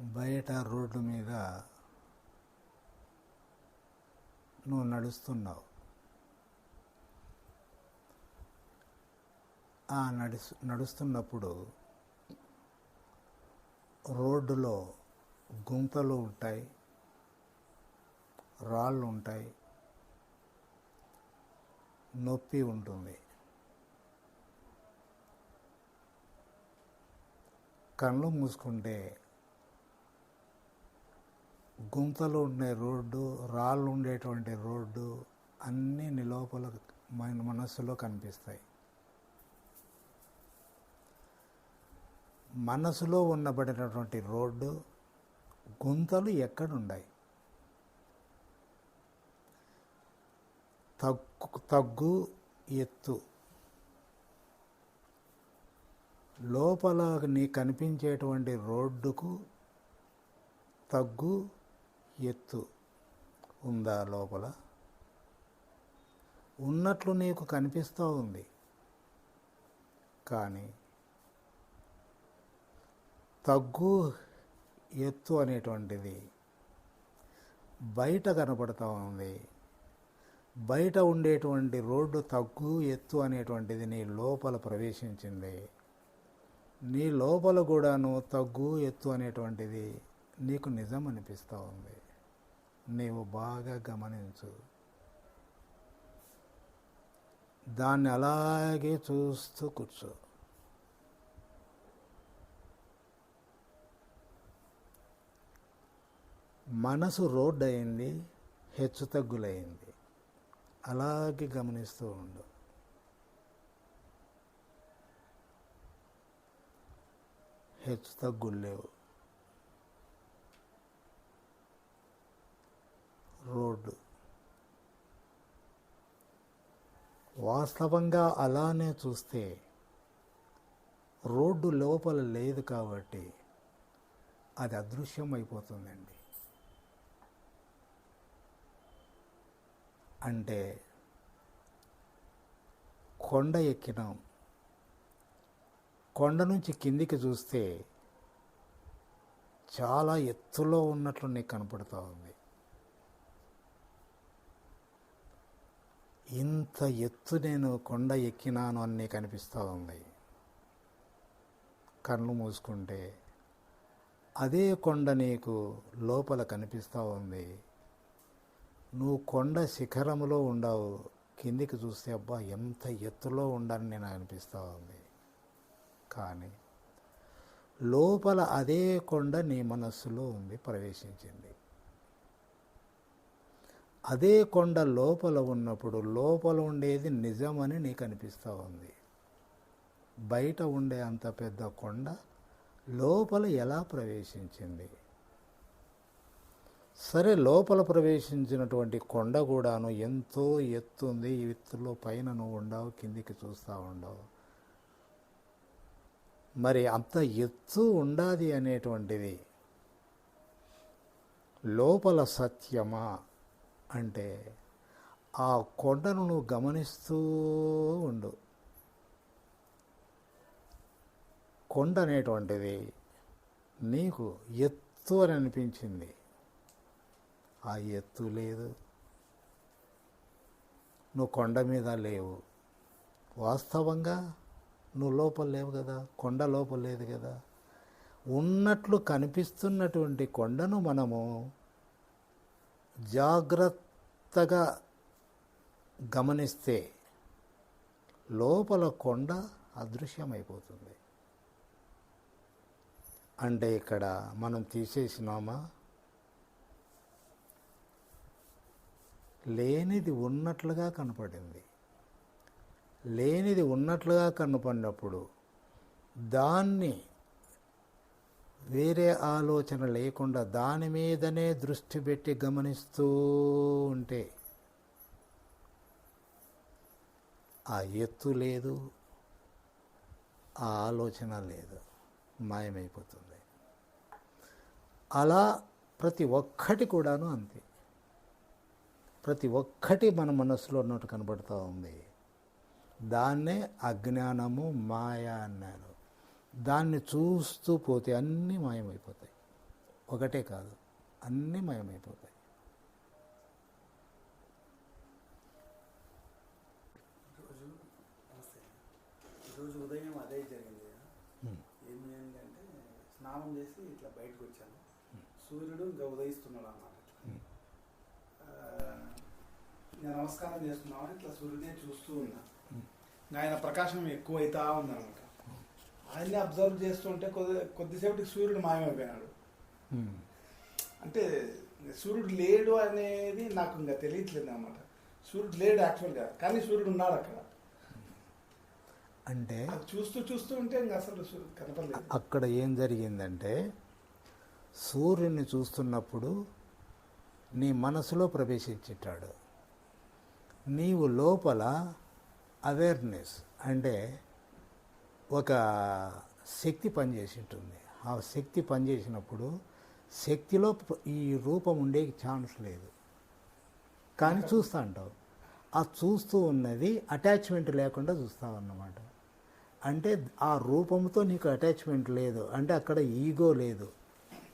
బయట రోడ్డు మీద నువ్వు నడుస్తున్నావు. ఆ నడుస్తు నడుస్తున్నప్పుడు రోడ్డులో గుంతలు ఉంటాయి రాళ్ళు ఉంటాయి నొప్పి ఉంటుంది. కళ్ళు మూసుకుంటే గుంతలు ఉండే రోడ్డు రాళ్ళు ఉండేటువంటి రోడ్డు అన్నీ నీ లోపల మన మనస్సులో కనిపిస్తాయి. మనసులో ఉన్నబడినటువంటి రోడ్డు గుంతలు ఎక్కడున్నాయి తగ్గు తగ్గు ఎత్తు. లోపల నీ కనిపించేటువంటి రోడ్డుకు తగ్గు ఎత్తు ఉందా లోపల? ఉన్నట్లు నీకు కనిపిస్తూ ఉంది. కానీ తగ్గు ఎత్తు అనేటువంటిది బయట కనపడుతూ ఉంది. బయట ఉండేటువంటి రోడ్డు తగ్గు ఎత్తు అనేటువంటిది నీ లోపల ప్రవేశించింది. నీ లోపల కూడాను తగ్గు ఎత్తు అనేటువంటిది నీకు నిజం అనిపిస్తూ ఉంది. నీవు బాగా గమనించు. దాన్ని అలాగే చూస్తూ కూర్చో. మనసు రోడ్డు అయింది హెచ్చు తగ్గులైంది అలాగే గమనిస్తూ ఉండు. హెచ్చు తగ్గులు లేవు. రోడ్డు. వాస్తవంగా అలానే చూస్తే రోడ్డు లోపల లేదు కాబట్టి అది అదృశ్యం అయిపోతుందండి అంటే కొండ ఎక్కినాం. కొండ నుంచి కిందికి చూస్తే చాలా ఎత్తులో ఉన్నట్లు నీకు కనపడుతూ ఉంది. ఇంత ఎత్తు నేను కొండ ఎక్కినాను అని నీకు అనిపిస్తూ ఉంది. కళ్ళు మూసుకుంటే అదే కొండ నీకు లోపల కనిపిస్తూ ఉంది. నువ్వు కొండ శిఖరములో ఉండవు. కిందికి చూస్తే అబ్బా ఎంత ఎత్తులో ఉండని నేను అనిపిస్తూ ఉంది. కానీ లోపల అదే కొండ నీ మనస్సులో ఉంది ప్రవేశించింది. అదే కొండ లోపల ఉన్నప్పుడు లోపల ఉండేది నిజమని నీకు అనిపిస్తూ ఉంది. బయట ఉండే అంత పెద్ద కొండ లోపల ఎలా ప్రవేశించింది? సరే లోపల ప్రవేశించినటువంటి కొండ కూడాను ఎంతో ఎత్తు ఉంది. ఈ ఎత్తులో పైన నువ్వు ఉండవు కిందికి చూస్తూ ఉండవు. మరి అంత ఎత్తు ఉండాది అనేటువంటిది లోపల సత్యమా? అంటే ఆ కొండను నువ్వు గమనిస్తూ ఉండు. కొండ అనేటువంటిది నీకు ఎత్తు అని అనిపించింది. ఆ ఎత్తు లేదు. నువ్వు కొండ మీద లేవు. వాస్తవంగా నువ్వు లోపల లేవు కదా. కొండ లోపల లేదు కదా. ఉన్నట్లు కనిపిస్తున్నటువంటి కొండను మనము జాగ్రత్తగా గమనిస్తే లోపల కొండ అదృశ్యమైపోతుంది. అంటే ఇక్కడ మనం తీసేసినామా? లేనిది ఉన్నట్లుగా కనపడింది. లేనిది ఉన్నట్లుగా కనపడినప్పుడు దాన్ని వేరే ఆలోచన లేకుండా దాని మీదనే దృష్టి పెట్టి గమనిస్తూ ఉంటే ఆ ఎత్తు లేదు ఆ ఆలోచన లేదు మాయమైపోతుంది. అలా ప్రతి ఒక్కటి కూడాను అంతే. ప్రతి ఒక్కటి మన మనసులో ఉన్నట్టు కనబడుతూ ఉంది. దాన్నే అజ్ఞానము మాయ అన్నారు. దాన్ని చూస్తూ పోతే అన్నీ మాయమైపోతాయి. ఒకటే కాదు అన్నీ మయమైపోతాయి. ఈరోజు ఉదయం అదే జరిగింది కదా. ఉమ్. ఏం జరిగిందంటే స్నానం చేసి ఇట్లా బయటకు వచ్చాను. సూర్యుడు ఇంకా ఉదయిస్తున్నాడు అన్నమాట. నేను నమస్కారం చేస్తున్నామని ఇట్లా సూర్యుడిని చూస్తూ ఉన్నా. ఆయన ప్రకాశం ఎక్కువ అవుతా ఉందన్నమాట. ఆయన్ని అబ్జర్వ్ చేస్తుంటే కొద్ది కొద్దిసేపటికి సూర్యుడు మాయమైపోయినాడు. అంటే సూర్యుడు లేడు అనేది నాకు ఇంకా తెలియట్లేదు అనమాట సూర్యుడు లేడు యాక్చువల్గా కానీ సూర్యుడు ఉన్నాడు అక్కడ. అంటే చూస్తూ చూస్తూ ఉంటే ఇంకా అసలు సూర్యుడు కనపడలేదు. అక్కడ ఏం జరిగిందంటే సూర్యుని చూస్తున్నప్పుడు నీ మనసులో ప్రవేశించేటాడు. నీవు లోపల అవేర్నెస్ అంటే ఒక శక్తి పనిచేసి ఉంటుంది ఆ శక్తి పనిచేసినప్పుడు శక్తిలో ఈ రూపం ఉండే ఛాన్స్ లేదు. కానీ చూస్తూ అంటావు. ఆ చూస్తూ ఉన్నది అటాచ్మెంట్ లేకుండా చూస్తావు అన్నమాట. అంటే ఆ రూపంతో నీకు అటాచ్మెంట్ లేదు. అంటే అక్కడ ఈగో లేదు.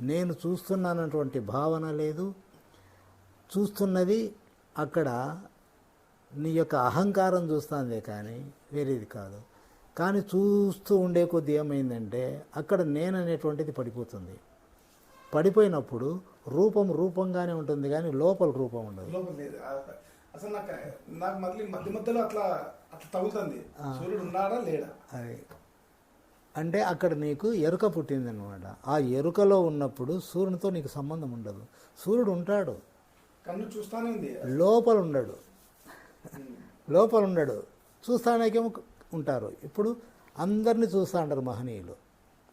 నేను చూస్తున్నానటువంటి భావన లేదు. చూస్తున్నది అక్కడ నీ యొక్క అహంకారం చూస్తుంది కానీ వేరేది కాదు. కానీ చూస్తూ ఉండే కొద్ది ఏమైందంటే అక్కడ నేను అనేటువంటిది పడిపోతుంది. పడిపోయినప్పుడు రూపం రూపంగానే ఉంటుంది కానీ లోపల రూపం ఉండదు. అసలు నాకు నాకు మళ్ళీ మధ్య మధ్యలో అట్లా అట్లా తగులుతుంది. సూర్యుడు ఉన్నాడా లేడా? అది. అంటే అక్కడ నీకు ఎరుక పుట్టిందనమాట ఆ ఎరుకలో ఉన్నప్పుడు సూర్యునితో నీకు సంబంధం ఉండదు. సూర్యుడు ఉంటాడు. కన్ను చూస్తానే ఉంది. లోపల ఉండడు. లోపల ఉండడు. చూస్తానికేమో ఉంటారు. ఇప్పుడు అందరినీ చూస్తూ ఉంటారు మహనీయులు.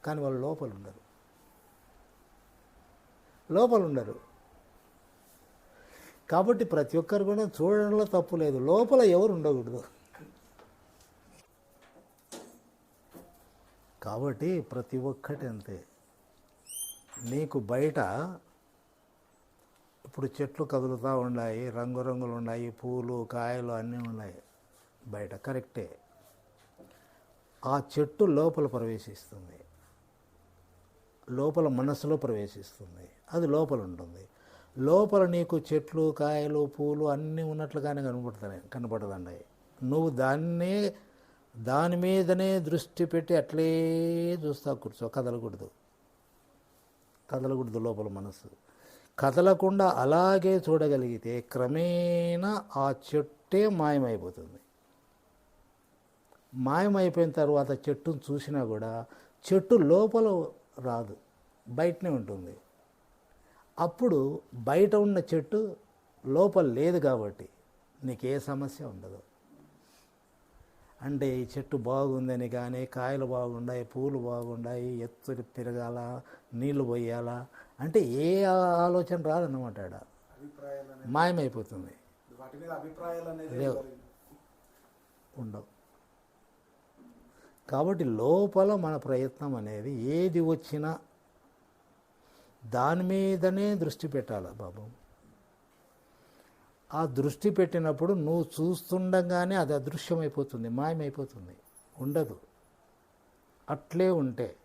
కానీ వాళ్ళు లోపల ఉండరు. లోపల ఉండరు. కాబట్టి ప్రతి ఒక్కరు కూడా చూడడంలో తప్పు లేదు. లోపల ఎవరు ఉండకూడదు. కాబట్టి ప్రతి ఒక్కటి అంతే. నీకు బయట ఇప్పుడు చెట్లు కదులుతూ ఉన్నాయి రంగురంగులు ఉన్నాయి పూలు కాయలు అన్నీ ఉన్నాయి. బయట కరెక్టే. ఆ చెట్టు లోపల ప్రవేశిస్తుంది. లోపల మనసులో ప్రవేశిస్తుంది. అది లోపల ఉంటుంది. లోపల నీకు చెట్లు కాయలు పూలు అన్నీ ఉన్నట్లుగానే కనబడుతున్నాయి కనబడదండి నువ్వు దాన్నే దాని మీదనే దృష్టి పెట్టి అట్లే చూస్తా కూర్చో. కదలకూడదు. కదలకూడదు లోపల మనసు కదలకుండా అలాగే చూడగలిగితే క్రమేణా ఆ చెట్టే మాయమైపోతుంది. మాయమైపోయిన తర్వాత చెట్టును చూసినా కూడా చెట్టు లోపల రాదు బయటనే ఉంటుంది. అప్పుడు బయట ఉన్న చెట్టు లోపల లేదు కాబట్టి నీకే సమస్య ఉండదు. అంటే ఈ చెట్టు బాగుందని కానీ కాయలు బాగున్నాయి పూలు బాగున్నాయి ఎత్తు పెరగాల నీళ్ళు పోయాలా అంటే ఏ ఆలోచన రాదన్నమాట ఆడ. మాయమైపోతుంది. లేవు. ఉండవు. కాబట్టి లోపల మన ప్రయత్నం అనేది ఏది వచ్చినా దాని మీదనే దృష్టి పెట్టాలి బాబు? ఆ దృష్టి పెట్టినప్పుడు నువ్వు చూస్తుండగానే అది అదృశ్యమైపోతుంది మాయమైపోతుంది. ఉండదు. అట్లే ఉంటే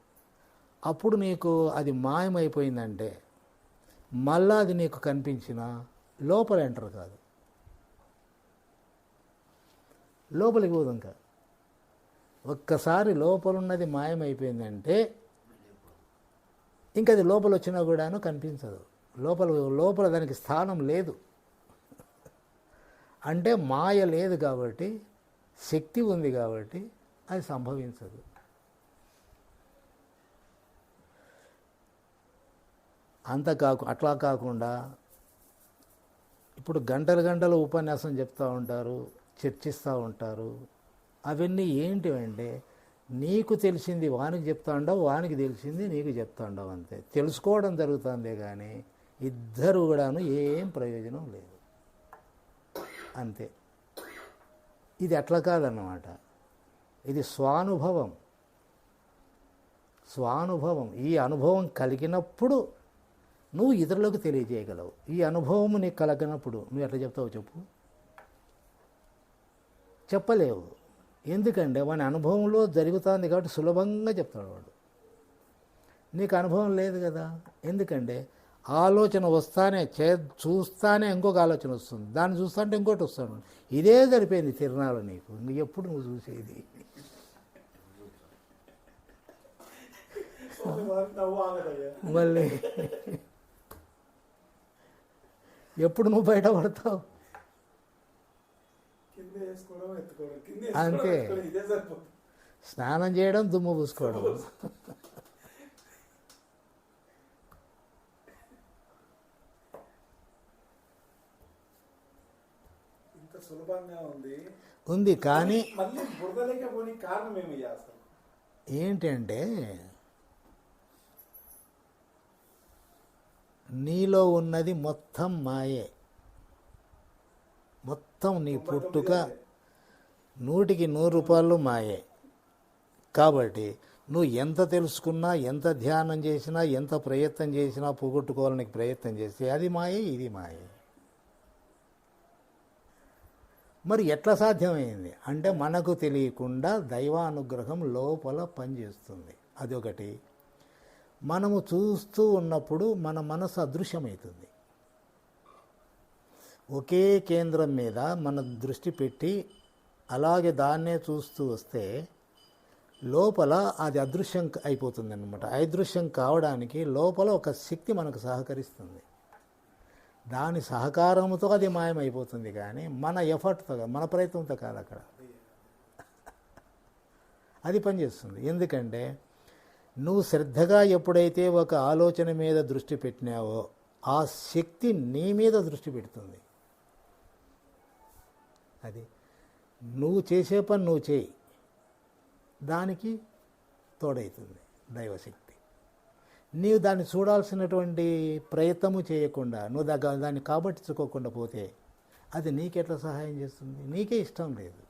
అప్పుడు నీకు అది మాయమైపోయిందంటే మళ్ళా అది నీకు కనిపించినా లోపల ఎంటర్ కాదు. లోపలికి పోదు ఇంకా. ఒక్కసారి లోపల ఉన్నది మాయమైపోయిందంటే ఇంకా అది లోపల వచ్చినా కూడాను కనిపించదు. లోపల లోపల దానికి స్థానం లేదు. అంటే మాయ లేదు కాబట్టి శక్తి ఉంది కాబట్టి అది సంభవించదు. అంత కాకు అట్లా కాకుండా ఇప్పుడు గంటలు గంటలు ఉపన్యాసం చెప్తూ ఉంటారు చర్చిస్తూ ఉంటారు అవన్నీ ఏంటివంటే నీకు తెలిసింది వానికి చెప్తా ఉండవు వానికి తెలిసింది నీకు చెప్తా ఉండవు అంతే. తెలుసుకోవడం జరుగుతుందే కానీ ఇద్దరు కూడాను ఏం ప్రయోజనం లేదు. అంతే. ఇది అట్లా కాదన్నమాట. ఇది స్వానుభవం. స్వానుభవం. ఈ అనుభవం కలిగినప్పుడు నువ్వు ఇతరులకు తెలియజేయగలవు. ఈ అనుభవం నీకు కలగనప్పుడు నువ్వు ఎట్లా చెప్తావు చెప్పు. చెప్పలేవు. ఎందుకంటే వాని అనుభవంలో జరుగుతుంది కాబట్టి సులభంగా చెప్తాడు వాడు. నీకు అనుభవం లేదు కదా? ఎందుకంటే ఆలోచన వస్తానే చే చూస్తానే ఇంకొక ఆలోచన వస్తుంది. దాన్ని చూస్తాంటే ఇంకోటి వస్తాను ఇదే సరిపోయింది తిరణాలు నీకు. ఇంక ఎప్పుడు నువ్వు చూసేది? మళ్ళీ. ఎప్పుడు నువ్వు బయటపడతావు కింద వేసుకోవడం ఎత్తుకోవడం కింద అంతే. స్నానం చేయడం దుమ్ము పూసుకోవడం. ఉంది. ఉంది కానీ ఏంటంటే నీలో ఉన్నది మొత్తం మాయే. మొత్తం నీ పుట్టుక నూటికి నూరు రూపాయలు మాయే. కాబట్టి నువ్వు ఎంత తెలుసుకున్నా ఎంత ధ్యానం చేసినా ఎంత ప్రయత్నం చేసినా పోగొట్టుకోవాలని ప్రయత్నం చేస్తే అది మాయే ఇది మాయే. మరి ఎట్లా సాధ్యమైంది? అంటే మనకు తెలియకుండా దైవానుగ్రహం లోపల పనిచేస్తుంది. అదొకటి. మనము చూస్తూ ఉన్నప్పుడు మన మనసు అదృశ్యమవుతుంది. ఒకే కేంద్రం మీద మన దృష్టి పెట్టి అలాగే దాన్నే చూస్తూ వస్తే లోపల అది అదృశ్యం అయిపోతుంది అనమాట అదృశ్యం కావడానికి లోపల ఒక శక్తి మనకు సహకరిస్తుంది. దాని సహకారంతో అది మాయమైపోతుంది కానీ మన ఎఫర్ట్తో మన ప్రయత్నంతో కాదు అక్కడ. అది పనిచేస్తుంది. ఎందుకంటే నువ్వు శ్రద్ధగా ఎప్పుడైతే ఒక ఆలోచన మీద దృష్టి పెట్టినావో ఆ శక్తి నీ మీద దృష్టి పెడుతుంది. అది. నువ్వు చేసే పని నువ్వు చేయి. దానికి తోడవుతుంది దైవశక్తి. నీవు దాన్ని చూడాల్సినటువంటి ప్రయత్నము చేయకుండా నువ్వు దగ్గర దాన్ని కాబట్టించుకోకుండా పోతే అది నీకెట్లా సహాయం చేస్తుంది? నీకే ఇష్టం లేదు.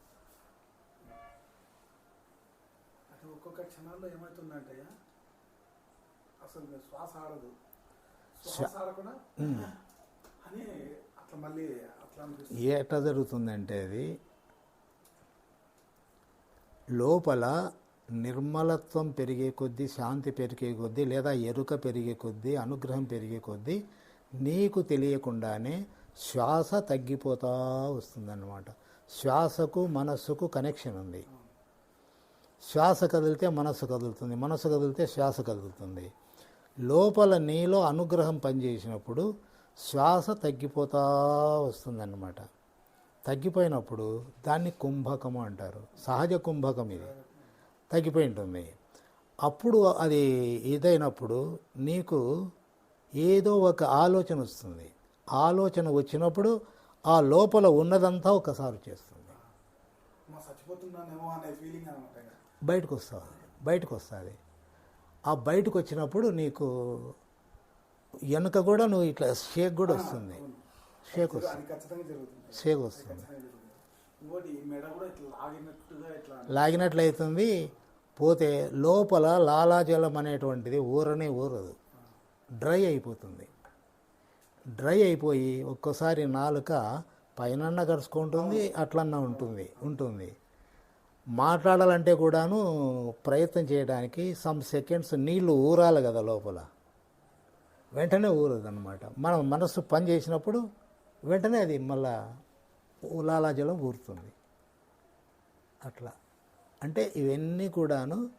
ఒక్కొక్క క్షణాల్లో ఏమవుతుందంటే అసలు శ్వాస ఆడదు శ్వాస ఆడకుండా అని అట్లా మళ్ళీ అట్లా అనిపిస్తుంది ఎట్లా జరుగుతుందంటే అది లోపల నిర్మలత్వం పెరిగే కొద్దీ శాంతి పెరిగే కొద్దీ లేదా ఎరుక పెరిగే కొద్దీ అనుగ్రహం పెరిగే కొద్దీ నీకు తెలియకుండానే శ్వాస తగ్గిపోతా వస్తుందన్నమాట. శ్వాసకు మనస్సుకు కనెక్షన్ ఉంది. శ్వాస కదిలితే మనస్సు కదులుతుంది. మనస్సు కదిలితే శ్వాస కదులుతుంది. లోపల నీలో అనుగ్రహం పనిచేసినప్పుడు శ్వాస తగ్గిపోతా వస్తుందన్నమాట. తగ్గిపోయినప్పుడు దాన్ని కుంభకము అంటారు. సహజ కుంభకం ఇది. తగ్గిపోయి ఉంటుంది అప్పుడు అది ఇదైనప్పుడు నీకు ఏదో ఒక ఆలోచన వస్తుంది. ఆలోచన వచ్చినప్పుడు ఆ లోపల ఉన్నదంతా ఒకసారి చేస్తుంది. బయటకు వస్తుంది. బయటకు వస్తుంది. ఆ బయటకు వచ్చినప్పుడు నీకు వెనుక కూడా నువ్వు ఇట్లా షేక్ కూడా వస్తుంది. షేక్ వస్తుంది. షేక్ వస్తుంది. ఇట్లా లాగినట్లయితుంది పోతే లోపల లాలాజలం అనేటువంటిది ఊరనే ఊరదు. డ్రై అయిపోతుంది. డ్రై అయిపోయి ఒక్కోసారి నాలుక పైన గడుచుకుంటుంది అట్లన్నా ఉంటుంది ఉంటుంది. మాట్లాడాలంటే కూడాను ప్రయత్నం చేయడానికి సమ్ సెకండ్స్ నీళ్ళు ఊరాలి కదా లోపల. వెంటనే ఊరదనమాట మనం మనస్సు పని చేసినప్పుడు వెంటనే అది మళ్ళా లాలాజలం ఊరుతుంది. అట్లా. అంటే ఇవన్నీ కూడాను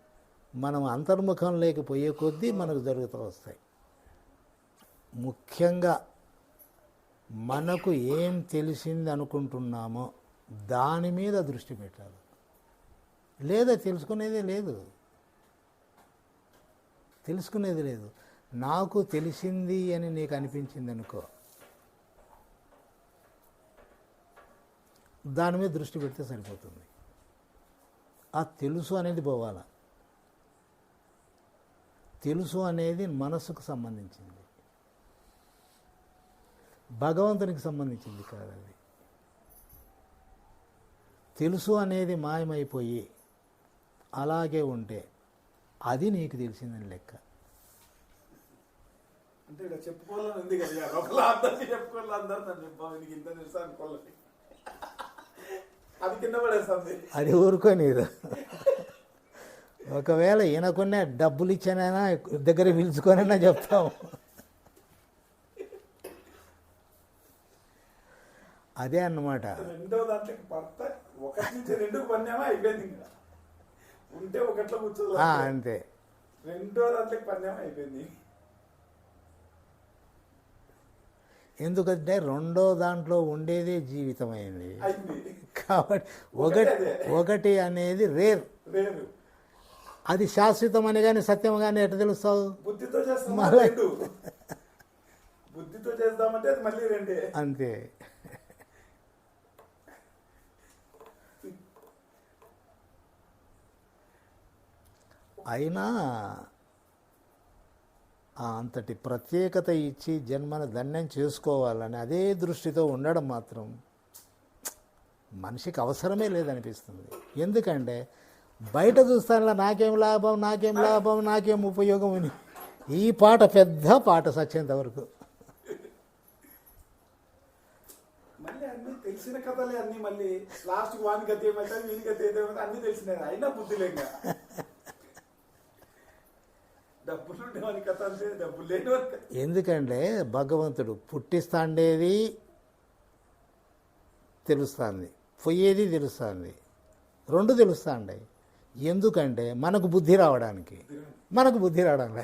మనం అంతర్ముఖం లేకపోయే కొద్దీ మనకు జరుగుతూ వస్తాయి. ముఖ్యంగా మనకు ఏం తెలిసింది అనుకుంటున్నామో దాని మీద దృష్టి పెట్టాలి. లేదా తెలుసుకునేదే లేదు. తెలుసుకునేది లేదు. నాకు తెలిసింది అని నీకు అనిపించింది అనుకో దాని మీద దృష్టి పెడితే సరిపోతుంది. ఆ తెలుసు అనేది పోవాల. తెలుసు అనేది మనసుకు సంబంధించింది. భగవంతునికి సంబంధించింది కాదు అది. తెలుసు అనేది మాయమైపోయి అలాగే ఉంటే అది నీకు తెలిసిందని లెక్క. అంటే ఇక్కడ చెప్పుకోవాలని ఉంది కదా లోపల అందరికీ చెప్పుకోవాలి అందరూ నన్ను చెప్పాలి నీకు ఇంత తెలుసా అనుకోవాలి అది కింద పడేస్తుంది. అది ఊరుకోనిదు ఒకవేళ ఈయనకునే డబ్బులు ఇచ్చానైనా దగ్గర పిలుచుకొనైనా చెప్తాము అదే అన్నమాట. రెండో దాంట్లోకి భర్త ఒకటి నుంచి రెండుకు పన్నామా అయిపోయింది ఇంకా. ఉంటే ఒకట్లో కూర్చోదు అంతే. రెండో దాంట్లోకి పన్నామా అయిపోయింది. ఎందుకంటే రెండో దాంట్లో ఉండేదే జీవితమైంది. అయింది. కాబట్టి ఒకటి. ఒకటి అనేది రేర్. అది శాశ్వతం అని కానీ సత్యం కానీ ఎట్లా తెలుస్తావు? బుద్ధితో చేస్తాం మళ్ళీ- రెండు బుద్ధితో చేద్దామంటే అది మళ్ళీ రెండే అంతే అయినా ఆ అంతటి ప్రత్యేకత ఇచ్చి జన్మను దండం చేసుకోవాలని అదే దృష్టితో ఉండడం మాత్రం మనిషికి అవసరమే లేదనిపిస్తుంది. ఎందుకంటే బయట చూస్తానులా నాకేం లాభం నాకేం లాభం నాకేం ఉపయోగం అని ఈ పాట పెద్ద పాట సచ్చేంత వరకు. తెలిసిన కథలే అన్ని మళ్ళీ లాస్ట్ వాని గతి ఏమైతే వీని గతి ఏమైతే అన్ని తెలిసినాయి. అయినా బుద్ధి లేక. డబ్బులు ఉండేవాని కథ అంతే డబ్బులు లేని వాని కథ. ఎందుకంటే భగవంతుడు పుట్టిస్తాండేది తెలుస్తుంది పోయేది తెలుస్తుంది రెండు తెలుస్తాండి ఎందుకంటే మనకు బుద్ధి రావడానికి మనకు బుద్ధి రావడానికి.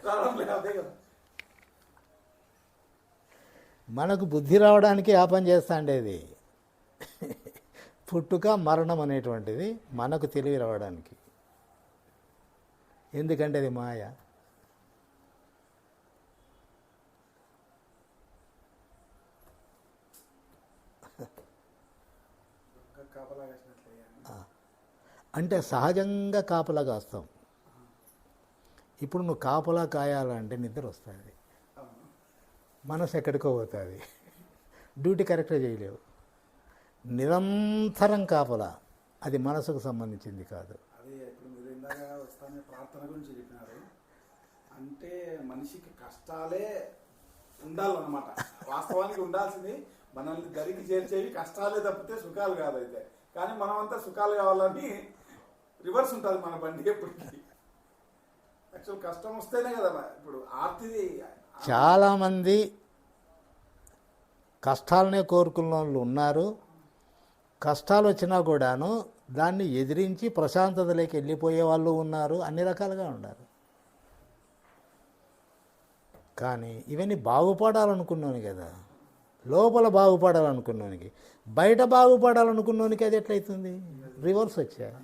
మనకు బుద్ధి రావడానికి ఆ పని చేస్తాండేది. పుట్టుక మరణం అనేటువంటిది మనకు తెలివి రావడానికి. ఎందుకంటే అది మాయ ఇంకా కాపలా కాసినట్లే అంటే సహజంగా కాపలా కాస్తాం. ఇప్పుడు నువ్వు కాపలా కాయాలంటే నిద్ర వస్తుంది. మనసు ఎక్కడికో పోతుంది. డ్యూటీ కరెక్ట్గా చేయలేవు. నిరంతరం కాపలా. అది మనసుకు సంబంధించింది కాదు. వస్తానే ప్రార్థన గురించి చెప్పినారు. అంటే మనిషికి కష్టాలే ఉండాలన్నమాట. వాస్తవానికి ఉండాల్సింది మనల్ని దరికి చేర్చేవి కష్టాలే తప్పితే సుఖాలు కాదు అయితే కానీ మనమంతా సుఖాలు కావాలని రివర్స్ ఉంటుంది మన బండి ఎప్పటికీ. యాక్చువల్ కష్టం వస్తేనే కదా ఇప్పుడు ఆర్తిది చాలామంది కష్టాలనే కోరుకున్న వాళ్ళు ఉన్నారు. కష్టాలు వచ్చినా కూడాను దాన్ని ఎదిరించి ప్రశాంతతలోకి వెళ్ళిపోయే వాళ్ళు ఉన్నారు. అన్ని రకాలుగా ఉన్నారు. కానీ ఇవన్నీ బాగుపడాలనుకున్నాను కదా. లోపల బాగుపడాలనుకున్నానికి. బయట బాగుపడాలనుకున్నానికి అది ఎట్లయితుంది? రివర్స్ వచ్చా?